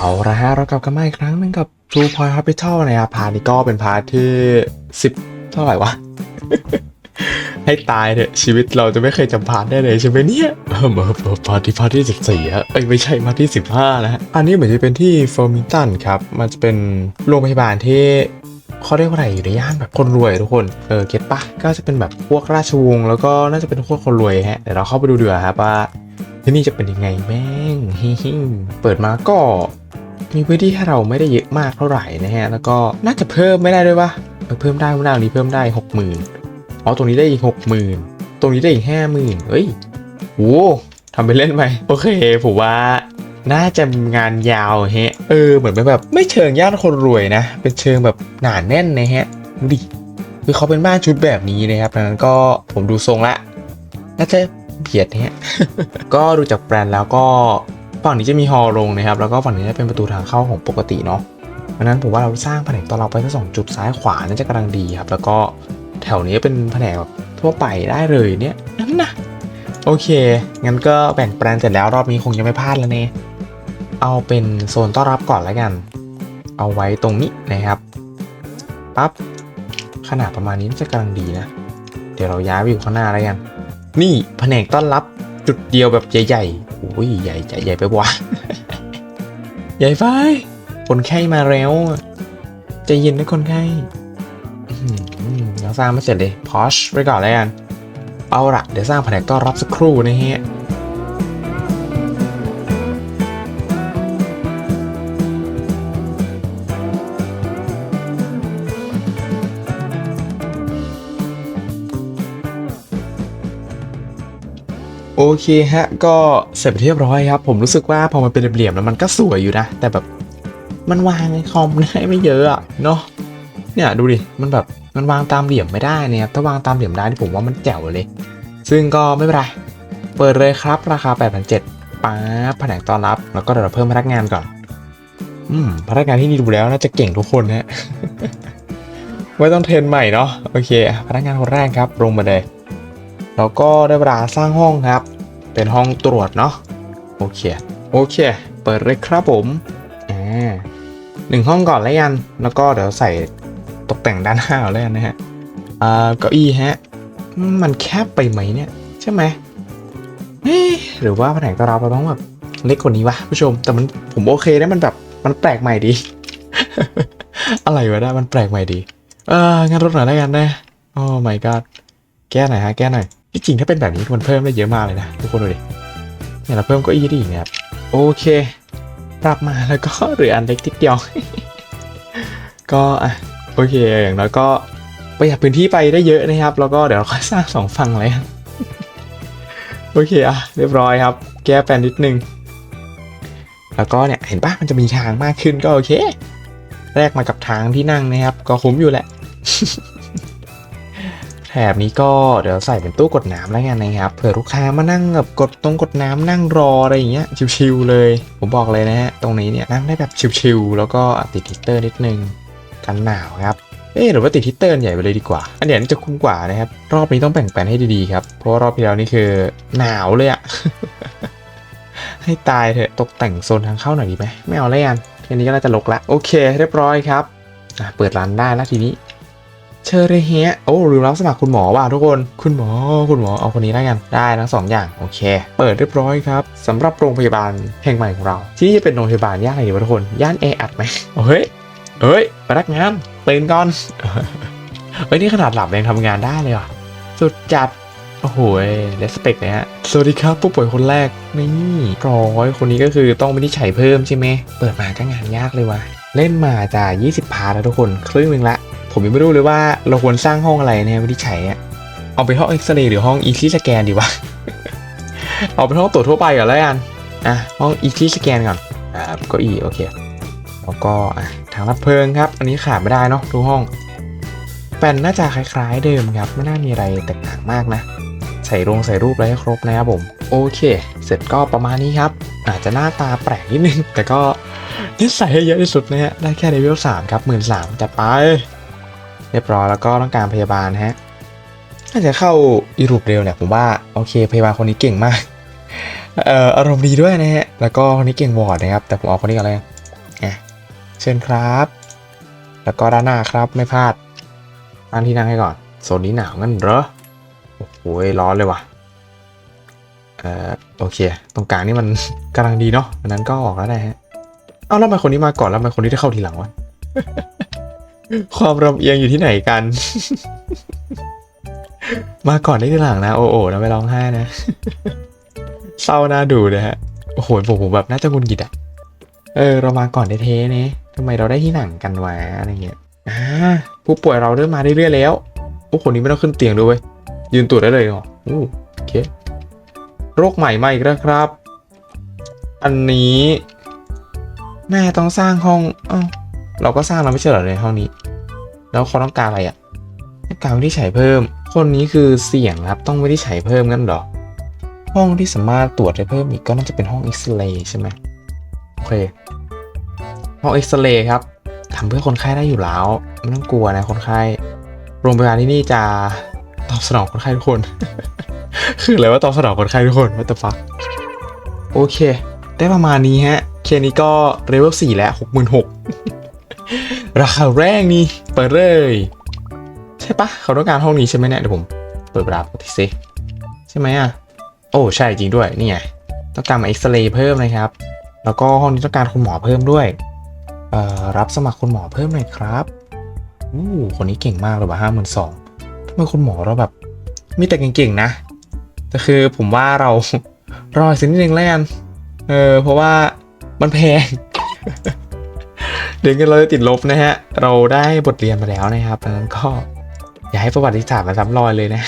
เอาละฮะเรากลับกันมาอีกครั้งหนึงกับ True Point Hospital นะครับพาร์ทนี้ก็เป็นพาร์ทที่ 10 เท่าไหร่วะ ให้ตายเถอะชีวิตเราจะไม่เคยจำพาร์ทได้เลยใช่ไหมเนี่ยเออมาพาร์ทที่พาร์ทที่ 14ฮะเอ้ยไม่ใช่พาร์ทที่ 15 นะฮะอันนี้เหมือนจะเป็นที่เฟอร์มิงตันครับ มันจะเป็นโรงพยาบาลที่เขาเรียกว่าอะไรอยู่ในย่านแบบคนรวยทุกคน เออเก็ตปะก็จะเป็นแบบพวกราชวงศ์แล้วก็น่าจะเป็นพวกคนรวยฮะเดี๋ยวเราเข้าไปดูเดีกว่าครับว่าที่นี่จะเป็นยังไงแม่ง เปิดมาก็ มีพื้นที่ให้เราไม่ได้เยอะมากเท่าไหร่นะฮะ แล้วก็น่าจะเพิ่มไม่ได้ด้วยปะเออเพิ่มได้ไม่ได้อันนี้เพิ่มได้หกหมื่นอ๋อตรงนี้ได้อีกหกหมื่นตรงนี้ได้อีกห้าหมื่นเฮ้ยโว้ทำไปเล่นไปโอเคผมว่าน่าจะงานยาวฮะ เออเหมือนเป็นแบบ ไม่เชิงย่านคนรวยนะ เป็นเชิงแบบหนาแน่นนะฮะดูดิคือเขาเป็นบ้านชุดแบบนี้นะครับดังนั้นก็ผมดูทรงละน่าจะเบียดนะฮะก็ดูจากแบรนด์แล้วก็ ฝั่งนี้จะมีฮอลลงนะครับ แล้วก็ฝั่งนี้จะเป็นประตูทางเข้าของปกติเนาะดังนั้นผมว่าเราสร้างแผนกต้อนรับไปทั้งสองจุดซ้ายขวาน่าจะกำลังดีครับ แล้วก็แถวนี้เป็นแผนกแบบทั่วไปได้เลยเนี่ยนั่นนะโอเค งั้นก็แบ่งแบรนเสร็จแล้วรอบนี้คงยังไม่พลาดแล้วเน่เอาเป็นโซนต้อนรับก่อนแล้วกัน เอาไว้ตรงนี้นะครับปั๊บขนาดประมาณนี้จะกำลังดีนะ เดี๋ยวเราย้ายไปอยู่ข้างหน้าแล้วกัน นี่แผนกต้อนรับ จุดเดียวแบบใหญ่ๆโอ้ยใหญ่ใหญ่ใหญ่ไปวะใหญ่ไปคนไข้มาแล้วใจเย็นนะคนไข้เราสร้างไม่เสร็จเลยพอชไว้ก่อนแล้วกัน เอาละเดี๋ยวสร้างแผนกต้อนรับสักครู่นะฮะ โอเคฮะ ก็เสร็จไปเรียบร้อยครับ ผมรู้สึกว่าพอมันเป็นเหลี่ยมๆแล้วมันก็สวยอยู่นะ แต่แบบมันวางในคอมได้ไม่เยอะอะเนาะเนี่ยดูดิ มันแบบมันวางตามเหลี่ยมไม่ได้นะครับ ถ้าวางตามเหลี่ยมได้ที่ผมว่ามันแจ๋วเลย ซึ่งก็ไม่เป็นไร เปิดเลยครับ ราคา 8,700ป๊าแผนกต้อนรับ แล้วก็เดี๋ยวเราเพิ่มพนักงานก่อน อืม พนักงานที่นี่ดูแล้วน่าจะเก่งทุกคนนะไม่ต้องเทรนใหม่เนาะ โอเค พนักงานคนแรกครับ ลงมาเลย แล้วก็ได้เวลาสร้างห้องครับ เป็นห้องตรวจเนาะโอเคโอเค เปิดเลยครับผมอ่าหนึ่งห้องก่อนแล้วกัน แล้วก็เดี๋ยวใส่ตกแต่งด้านหน้าเอาแล้วกันนะฮะอ่าเก้าอี้ฮะมันแคบไปไหมเนี่ย ใช่ไหมหรือว่าแผนกต้อนรับเราต้องแบบเล็กกว่านี้วะผู้ชม แต่มันผมโอเคนะมันแบบมันแปลกใหม่ดี อะไรวะนี่ยมันแปลกใหม่ดี เอองานรถหน่อยแล้วกันนะโอ้ my god แก้หน่อยฮะ แก้หน่อย ที่จริงถ้าเป็นแบบนี้มันเพิ่มได้เยอะมากเลยนะทุกคนดูดิเนี่ยเราเพิ่มก็อีได้อีกนะครับโอเค ปรับมาแล้วก็เหลืออันเล็กทิดเดียว ก็อะโอเคอย่างน้อยก็ประหยัดพื้นที่ไปได้เยอะนะครับ แล้วก็เดี๋ยวเราค่อยสร้างสองฝั่งเลยโอเคอะเรียบร้อยครับ แก้แปนนิดนึง แล้วก็เนี่ยเห็นปะมันจะมีทางมากขึ้นก็โอเค แรกมากับทางที่นั่งนะครับ ก็คุ้มอยู่แหละ แถบนี้ก็เดี๋ยวใส่เป็นตู้กดน้ำแล้วกันนะครับเผื่อลูกค้ามานั่งแบบกดตรงกดน้ำนั่งรออะไรอย่างเงี้ยชิวๆเลย ผมบอกเลยนะฮะตรงนี้เนี่ยนั่งได้แบบชิวๆแล้วก็ติดฮีเตอร์นิดนึงกันหนาวครับเอ๊ะหรือว่าติดฮีตเตอร์ใหญ่ไปเลยดีกว่า อันเนี้ยน่าจะคุ้มกว่านะครับ รอบนี้ต้องแบ่งแปนให้ดีๆครับ เพราะว่ารอบที่แล้วนี่คือหนาวเลยอะให้ตายเถอะตกแต่งโซนทางเข้าหน่อยดีไหมไม่เอาแล้วกันทีนี้ก็น่าจะลกละโอเค เรียบร้อยครับเปิดร้านได้แล้วทีนี้ เชอร์เฮียโอ้ลืมรับสมัครคุณหมอว่ะทุกคน คุณหมอ คุณหมอเอาคนนี้แล้กัน ได้ทั้งสองอย่าง โอเค เปิดเรียบร้อยครับสำหรับโรงพยาบาลแห่งใหม่ของเรา ที่จะเป็นโรงพยาบาลย่านอะไรดีวะทุกคน ย่านแออัดไหมเฮ้ยเฮ้ยพนักงานตื่นก่อนเฮ้ยนี่ขนาดหลับยังทำงานได้เลยว่ะ สุดจัดโอ้โหเลสเปกเลยฮะ สวัสดีครับ ผู้ป่วยคนแรก นี่ร้อยคนนี้ก็คือต้องไม่ได้ใช้เพิ่มใช่ไหม เปิดมาก็งานยากเลยว่ะ เล่นมาจะ20 พาร์ทแล้วทุกคน ครึ่งหนึ่งละ ผมยังไม่รู้เลยว่าเราควรสร้างห้องอะไรนี่ยวินิจฉัยเนี่ยเอาไปห้องเอ็กซเรย์หรือห้องอีทีสแกนดีวะ เอาเป็นห้องตรวจทั่วไปก่อนแล้วกัน อะ ห้องอีทีสแกนก่อน อ่าก็อีโอเค แล้วก็อะทางรับเพลิงครับ อันนี้ขาดไม่ได้เนาะทุกห้อง แป้นน่าจะคล้ายๆเดิมครับ ไม่น่ามีอะไรแตกต่างมากนะ ใส่ลงใส่รูปอะไรให้ครบนะครับผม โอเค เสร็จก็ประมาณนี้ครับ อาจจะหน้าตาแปลกนิดนึง แต่ก็นิสัยให้เยอะที่สุดนะฮะ ได้แค่เลเวลสามครับหมื่นสามจะไป เรียบร้อยแล้วก็ต้องการพยาบาลฮะน่าจะเข้าอีรูปเร็วเนี่ยผมว่าโอเคพยาบาลคนนี้เก่งมากเอ่ออารมณ์ดีด้วยนะฮะแล้วก็คนนี้เก่งวอร์ดนะครับแต่ผมเอาคนนี้ก่อนเลยเชิญครับ แล้วก็ด้านหน้าครับไม่พลาดตั้งที่นั่งให้ก่อนโซนนี้หนาวงั้นเหรอโอ้โหร้อนเลยว่ะเอ่อโอเค ตรงกลางนี่มันกำลังดีเนาะอันนั้นก็ออกแล้วได้ฮะเอาแล้วทำไมคนนี้มาก่อนแล้วทำไมคนนี้ได้เข้าทีหลังวะ ความลำเอียงอยู่ที่ไหนกัน มาก่อนได้ทีหลังนะ โอ้โอ้นะไม่ร้องไห้นะ เศร้าหน้าดูนะฮะ โอ้โหผมผมแบบน่าจะงุนกิดอะเออ เรามาก่อนได้เทเนี่ยทำไมเราได้ที่หนังกันวะอะไรเงี้ย อ่า ผู้ป่วยเราเริ่มมาเรื่อยๆแล้ว โอ้คนนี้ไม่ต้องขึ้นเตียงด้วยเวยยืนตรวจได้เลยเหรออู้โอเค โรคใหม่มาอีกแล้วครับ อันนี้ แม่ต้องสร้างห้องอ้า เราก็สร้างเราไม่ใช่เหรอในห้องนี้ แล้วเขาต้องการอะไรอะ่ะต้องการวิธีใช้เพิ่ม คนนี้คือเสี่ยงครับต้องวิธีใช้เพิ่มงั้นหรอ ห้องที่สามารถตรวจได้เพิ่มอีกก็น่าจะเป็นห้องเอ็กซเรย์ใช่ไหมโอเค ห้องเอ็กซเรย์ครับทำเพื่อคนไข้ได้อยู่แล้ว ไม่ต้องกลัวนะคนไข้โรงพยาบาลที่นี่จะตอบสนองคนไข้ทุกคน คืออะไรว่าตอบสนองคนไข้ทุกคนว่าแต่ฟักโอเค ได้ประมาณนี้ฮะ เคนี้ก็เลเวล4แล้วหกหมื่นหก ราคาแรงนี่เปิดเลยใช่ปะเขาต้องการห้องนี้ใช่ไหมเนี่ยเดี๋ยวผมเปิดรับทีซิใช่ไหมอะโอ้ใช่จริงด้วยนี่ไงต้องการมาเอ็กซเรย์เพิ่มนะครับ แล้วก็ห้องนี้ต้องการคุณหมอเพิ่มด้วยเอ่อรับสมัครคุณหมอเพิ่มหน่อยครับอู้คนนี้เก่งมากเลยว่ะห้าหมื่นสองทำไมคุณหมอเราแบบมีแต่เก่งๆนะแต่คือผมว่าเรารอสักนิดนึงแล้วกันเออเพราะว่ามันแพง เดี๋ยวกันเราจะติดลบนะฮะ เราได้บทเรียนมาแล้วนะครับดังนั้นก็ อย่าให้ประวัติศาสตร์มาซ้ำรอยเลยนะ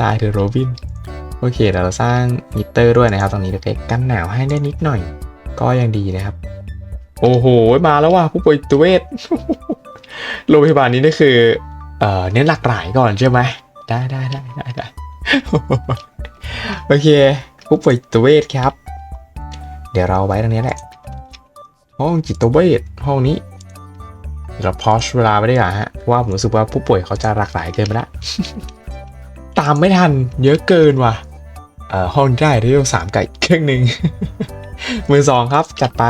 ตายเถอะโรบิน โอเคเดี๋ยวเราสร้างมิเตอร์ด้วยนะครับ ตรงนี้เล็กๆกันหนาวให้ได้นิดหน่อย ก็ยังดีนะครับ โอ้โห มาแล้วว่ะผู้ป่วยจิตเวชโรงพยาบาลนี้นี่คือ เอ่อเน้นหลากหลายก่อนใช่ไหมได้ได้ได้ได้ได้โอเคผู้ป่วยจิตเวชครับ เดี๋ยวเราไว้ตรงนี้แหละ ห้องจิตเวชห้องนี้เราพอชเวลาไปได้ก่อนฮะเพราะว่าผมรู้สึกว่าผู้ป่วยเขาจะหลากหลายเกินไปละตามไม่ทัน เยอะเกินว่ะเอ่อห้องได้เรียสามไก่เครื่องหนึ่งมือสองครับจัดไป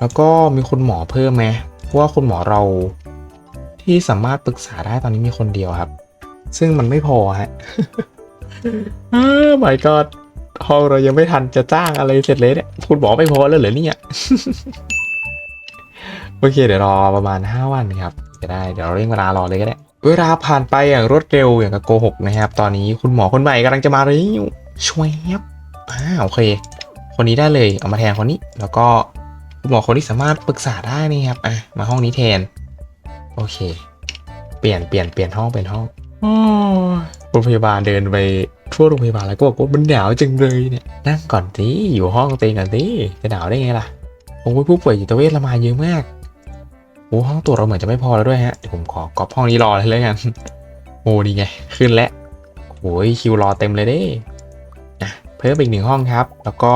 แล้วก็มีคุณหมอเพิ่มไหมเพราะว่าคุณหมอเราที่สามารถปรึกษาได้ตอนนี้มีคนเดียวครับ ซึ่งมันไม่พอฮะเออ my god ห้องเรายังไม่ทันจะจ้างอะไรเสร็จเลยเนี่ยคุณหมอไม่พอแล้วเหรอเนี่ยโอเค เดี๋ยวรอประมาณ 5 วันครับจะได้เดี๋ยวเราเร่งเวลารอเลยก็ได้เวลาผ่านไปอย่างรวดเร็วอย่างกับโกหกนะครับ ตอนนี้คุณหมอคนใหม่กำลังจะมาแล้วช่วยครับอ่าโอเค คนนี้ได้เลยเอามาแทนคนนี้ แล้วก็คุณหมอคนที่สามารถปรึกษาได้นี่ครับอะมาห้องนี้แทน โอเค เปลี่ยนเปลี่ยนเปลี่ยนห้องเปลี่ยนห้องโอ้ยโรงพยาบาลเดินไป ทั่วโรงพยาบาลแล้วก็บอกว่ามันหนาวจังเลยเนี่ยนั่งก่อนสิอยู่ห้องเตียงก่อนสิจะหนาวได้ไงล่ะโอ้ยผู้ป่วยจิตเวชละมาเยอะมากโอ้ห้องตรวจเราเหมือนจะไม่พอแล้วด้วยฮะเดี๋ยวผมขอกอบห้องนี้รอเลยแล้วกันโอ้ดีไงขึ้นแล้วโอ้ยคิวรอเต็มเลยเด้อะเพิ่มอีกหนึ่งห้องครับ แล้วก็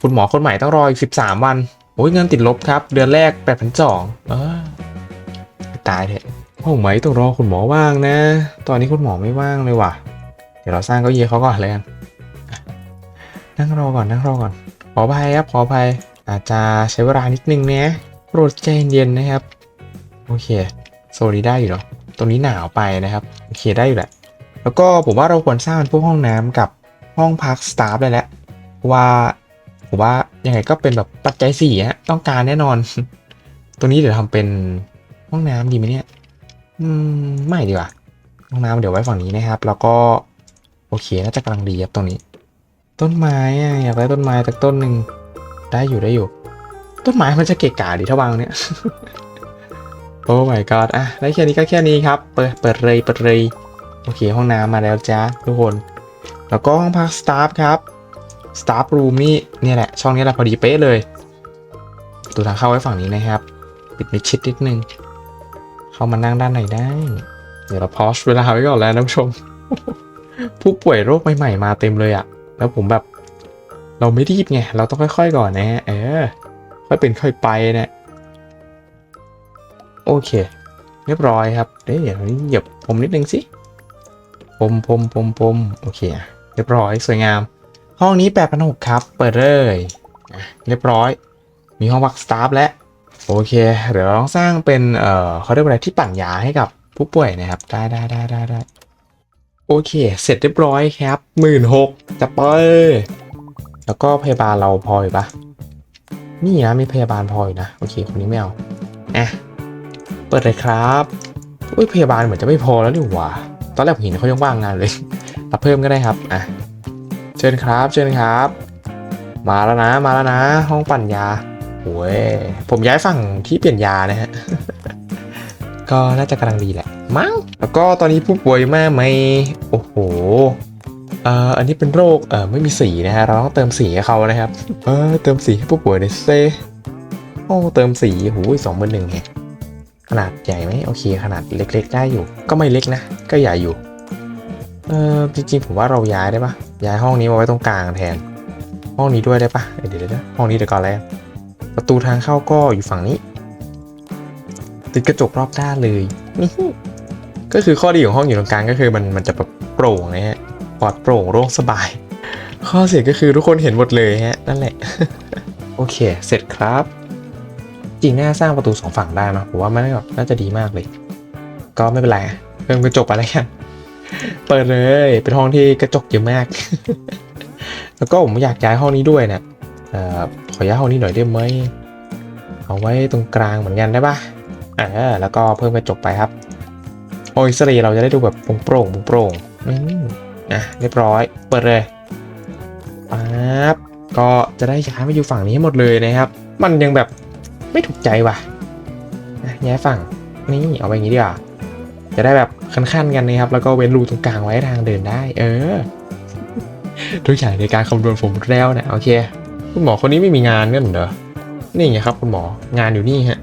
คุณหมอคนใหม่ต้องรออีก 13 วันโอ้ยเงินติดลบครับ เดือนแรก8 2 0 0เออตายเถอะห้องไหมต้องรอคุณหมอว่างนะ ตอนนี้คุณหมอไม่ว่างเลยว่ะ เดี๋ยวเราสร้างเก้าอี้เขาก่อนเลยกันนั่งรอก่อนนั่งรอก่อน ขออภัยครับขออภัยอาจจะใช้เวลานิดนึงนะโปรดใจเย็นๆนะครับ โอเคโซนี้ได้อยู่เนาะตรงนี้หนาวไปนะครับโอเคได้อยู่แหละ แล้วก็ผมว่าเราควรสร้างพวกห้องน้ำกับห้องพักสตาฟได้แล้วเพราะว่าผมว่ายังไงก็เป็นแบบปัจจัยสี่ฮะต้องการแน่นอน ตัวนี้เดี๋ยวทำเป็นห้องน้ำดีไหมเนี่ย อืมไม่ดีกว่าห้องน้ำเดี๋ยวไว้ฝั่งนี้นะครับ แล้วก็ โอเคน่าจะกำลังดีครับตรงนี้ ต้นไม้อะอยากได้ต้นไม้สักต้นหนึ่งได้อยู่ได้อยู่ ต้นไม้มันจะเกะกะดีถ้าวางเนี่ยโอ้ my god อะได้แค่นี้ก็แค่นี้ครับ เปิดเปิดเลยเปิดเลยโอเคห้องน้ำมาแล้วจ้าทุกคน แล้วก็ห้องพักสตาฟครับสตาฟรูมนี่เนี่ยแหละ ช่องนี้แหละพอดีเป๊ะเลยประตูทางเข้าไว้ฝั่งนี้นะครับ ปิดมิดชิดนิดนึง เข้ามานั่งด้านในได้ เดี๋ยวเราพอชเวลาไว้ก่อนแล้วนผู้ชม ผู้ป่วยโรคใหม่ๆมาเต็มเลยอะแล้วผมแบบ เราไม่รีบไง เราต้องค่อยๆก่อนนะ เออ ค่อยเป็นค่อยไปเนะ โอเค เรียบร้อยครับเดี๋ยวนี้เหยียบผมนิดนึงสิผมผมผมผมโอเคอะเรียบร้อยสวยงาม ห้องนี้แปดพันหกครับ เปิดเลยเรียบร้อย มีห้องพักสตาฟและโอเค เดี๋ยวเราต้องสร้างเป็น เอ่อเขาเรียกว่าอะไรที่ปั่นยาให้กับผู้ป่วยนะครับ ได้ได้ได้ได้ได้ โอเค เสร็จเรียบร้อยครับหมื่นหกจะไปแล้วก็พยาบาลเราพออยู่ปะนี่นะมีพยาบาลพออยู่นะ โอเค คนนี้ไม่เอาอะเปิดเลยครับอุ้ยพยาบาลเหมือนจะไม่พอแล้วนี่หว่า ตอนแรกผมเห็นเขายังว่างงานเลยรับเพิ่มก็ได้ครับอะเชิญครับเชิญครับ มาแล้วนะมาแล้วนะ ห้องปั่นยาโอ้ยผมย้ายฝั่งที่เปลี่ยนยานะฮะ ก็น่าจะกำลังดีแหละ มั้ง แล้วก็ตอนนี้ผู้ป่วยมากไหม โอ้โหเอ่ออันนี้เป็นโรคเอ่อไม่มีสีนะฮะ เราต้องเติมสีให้เขานะครับ เออเติมสีให้ผู้ป่วยหน่อยเซโอ้เติมสีหูสองหมื่นหนึ่งไงขนาดใหญ่ไหมโอเคขนาดเล็ก ๆ ได้อยู่ ก็ไม่เล็กนะ ก็ใหญ่อยู่ เออจริงๆผมว่าเราย้ายได้ปะย้ายห้องนี้มาไว้ตรงกลางแทน ห้องนี้ด้วยได้ปะเเดี๋ยวเดี๋ยวห้องนี้เดี๋ยวก่อนแล้วประตูทางเข้าก็อยู่ฝั่งนี้ ติดกระจกรอบด้านเลยนี่ก็คือข้อดีของห้องอยู่ตรงกลางก็คือมันมันจะแบบโปร่งนะฮะปลอดโปร่งโล่งสบาย ข้อเสียก็คือทุกคนเห็นหมดเลยฮะนั่นแหละ โอเค เสร็จครับ จริงน่าสร้างประตูสองฝั่งได้นะผมว่ามันน่าจะดีมากเลย ก็ไม่เป็นไรอะเพิ่มกระจกไปแล้วกันเปิดเลย เป็นห้องที่กระจกเยอะมาก แล้วก็ผมอยากย้ายห้องนี้ด้วยเนะเอ่อขอย้ายห้องนี้หน่อยได้ไหมเอาไว้ตรงกลางเหมือนกันได้ปะ อ่าแล้วก็เพิ่มกระจกไปครับโอ้ยสรีเราจะได้ดูแบบโปร่งโปร่งอืมอะเรียบร้อย เปิดเลยปั๊บก็จะได้ย้ายมาอยู่ฝั่งนี้ให้หมดเลยนะครับ มันยังแบบไม่ถูกใจว่ะอะย้ายฝั่งนี่เอาไปอย่างนี้ดีกว่าจะได้แบบขั้นๆกันนะครับ แล้วก็เว้นรูตรงกลางไว้ทางเดินได้ เออ ทุกอย่างในการคำนวณผมแล้วนะโอเค คุณหมอคนนี้ไม่มีงานกันเหรอนี่ไงครับ คุณหมองานอยู่นี่ฮะ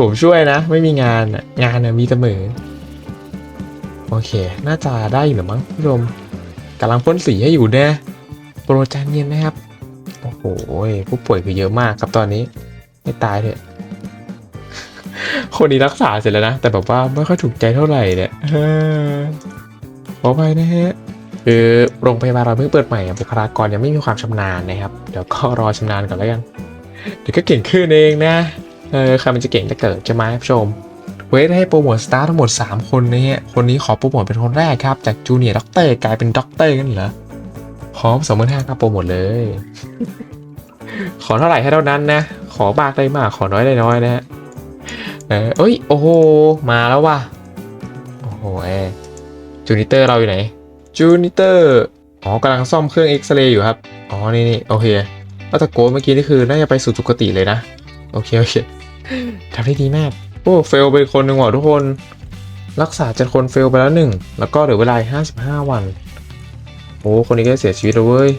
ผมช่วยนะ ไม่มีงานงานมีเสมอ โอเค น่าจะได้อยู่หรือมั้งผู้ชมกำลังพ่นสีให้อยู่แน่โปรดใจเย็นนะครับ โอ้โหผู้ป่วยคือเยอะมากครับตอนนี้ ไม่ตายเถอะคนนี้รักษาเสร็จแล้วนะ แต่แบบว่าไม่ค่อยถูกใจเท่าไหร่เนี่ยขออภัยนะฮะคือโรงพยาบาลเราเพิ่งเปิดใหม่บุคลากรยังไม่มีความชำนาญนะครับ เดี๋ยวก็รอชำนาญก่อนแล้วกัน เดี๋ยวก็เก่งขึ้นเองนะ เออใครมันจะเก่งจะเกิดใช่ไหมผู้ชม เวทให้โปรโมทสตาร์ทั้งหมด 3 คนนะฮะคนนี้ขอโปรโมทเป็นคนแรกครับ จากจูเนียร์ด็อกเตอร์กลายเป็นด็อกเตอร์กันเหรอพร้อมสองหมื่นห้าครับโปรโมทเลย ขอเท่าไหร่ให้เท่านั้นนะ ขอมากได้มากขอน้อยได้น้อยนะฮะเออเอ้ยโอ้โหมาแล้วว่ะโอ้โหเอจูนิเตอร์เราอยู่ไหนจูนิเตอร์อ๋อกำลังซ่อมเครื่องเอ็กซเรย์อยู่ครับ อ๋อ นี่นี่โอเคแล้วตะโกนเมื่อกี้นี่คือน่าจะไปสู่สุคติเลยนะ โอเค โอเค ทำได้ดีมาก โอ้ เฟลไปคนหนึ่งว่ะทุกคน รักษาเจ็ดคนเฟลไปแล้วหนึ่ง แล้วก็เหลือเวลาห้าสิบห้าวัน โอ้ คนนี้ก็เสียชีวิตแล้วเว้ย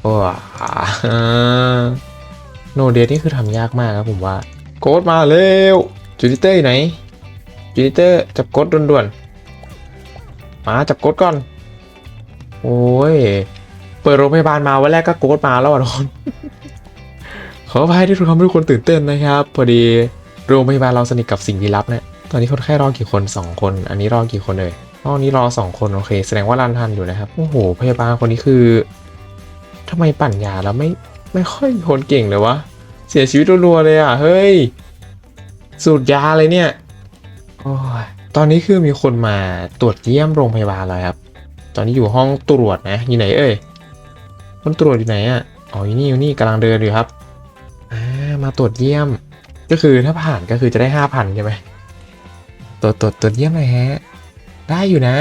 โอ้อ่าโนเดทนี่คือทำยากมากครับผมว่า โกดมาเร็ว จูนิเตอร์อยู่ไหน จูนิเตอร์จับโกดด่วนๆ มาจับโกดก่อน โอ้ย เปิดโรงพยาบาลมาวันแรกก็โกดมาแล้วอะทุกคน ออภัยที่ทำให้ทุกคนตื่นเต้นนะครับ พอดีโรงพยาบาลเราสนิทกับสิ่งลี้ลับเนี่ยตอนนี้คนไข้รอกี่คน 2 คน อันนี้รอกี่คนเลยห้องนี้รอ 2 คนโอเค แสดงว่ารันทันอยู่นะครับ โอ้โห พยาบาลคนนี้คือทำไมปั่นยาแล้วไม่ไม่ค่อยคนเก่งเลยวะ เสียชีวิตรัวๆเลยอะ เฮ้ย สูตรยาเลยเนี่ย โอ้ย ตอนนี้คือมีคนมาตรวจเยี่ยมโรงพยาบาลแล้วครับ ตอนนี้อยู่ห้องตรวจนะ อยู่ไหนเอ่ย คนตรวจอยู่ไหนอะ อ๋ออยู่นี่อยู่นี่กำลังเดินอยู่ครับ มาตรวจเยี่ยม ก็คือถ้าผ่านก็คือจะได้ห้าพันใช่ไหมตรวจตรวจตรวจเยี่ยมเลยฮะ ได้อยู่นะ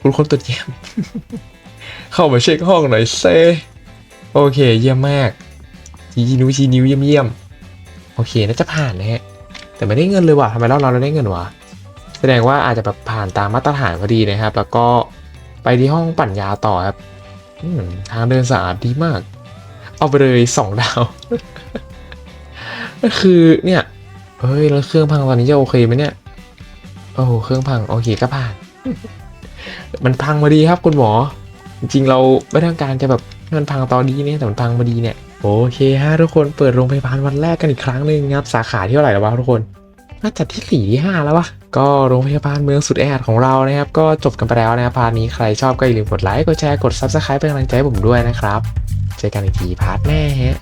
คุณคนตรวจเยี่ยม เข้ามาเช็คห้องหน่อยเซโอเค เยี่ยมมากชี้นิ้วชี้นิ้วเยี่ยมเยี่ยมโอเคน่าจะผ่านนะฮะแต่ไม่ได้เงินเลยว่ะทำไมเราเราได้เงินวะแสดงว่าอาจจะแบบผ่านตามมาตรฐานพอดีนะครับ แล้วก็ไปที่ห้องปั่นยาต่อครับทางเดินสะอาดดีมาก เอาไปเลยสองดาว ก็คือเนี่ยเฮ้ยแล้วเครื่องพังตอนนี้จะโอเคไหมเนี่ยโอ้โหเครื่องพังโอเคก็ผ่าน มันพังมาดีครับคุณหมอ จริงๆเราไม่ต้องการจะแบบให้มันพังตอนนี้เนี่ยแต่มันพังมาดีเนี่ยโอเคฮะทุกคนเปิดโรงพยาบาลวันแรกกันอีกครั้งหนึ่งครับสาขาที่เท่าไหร่แล้ววะทุกคนน่าจะที่สี่ที่ห้าแล้ววะก็โรงพยาบาลเมืองสุดแออัดของเรานะครับ ก็จบกันไปแล้วนะครับพาร์ทนี้ใครชอบก็อย่าลืมกดไลค์กดแชร์กด subscribe เป็นกำลังใจให้ผมด้วยนะครับ เจอกันอีกทีพาร์ทแน่ฮะ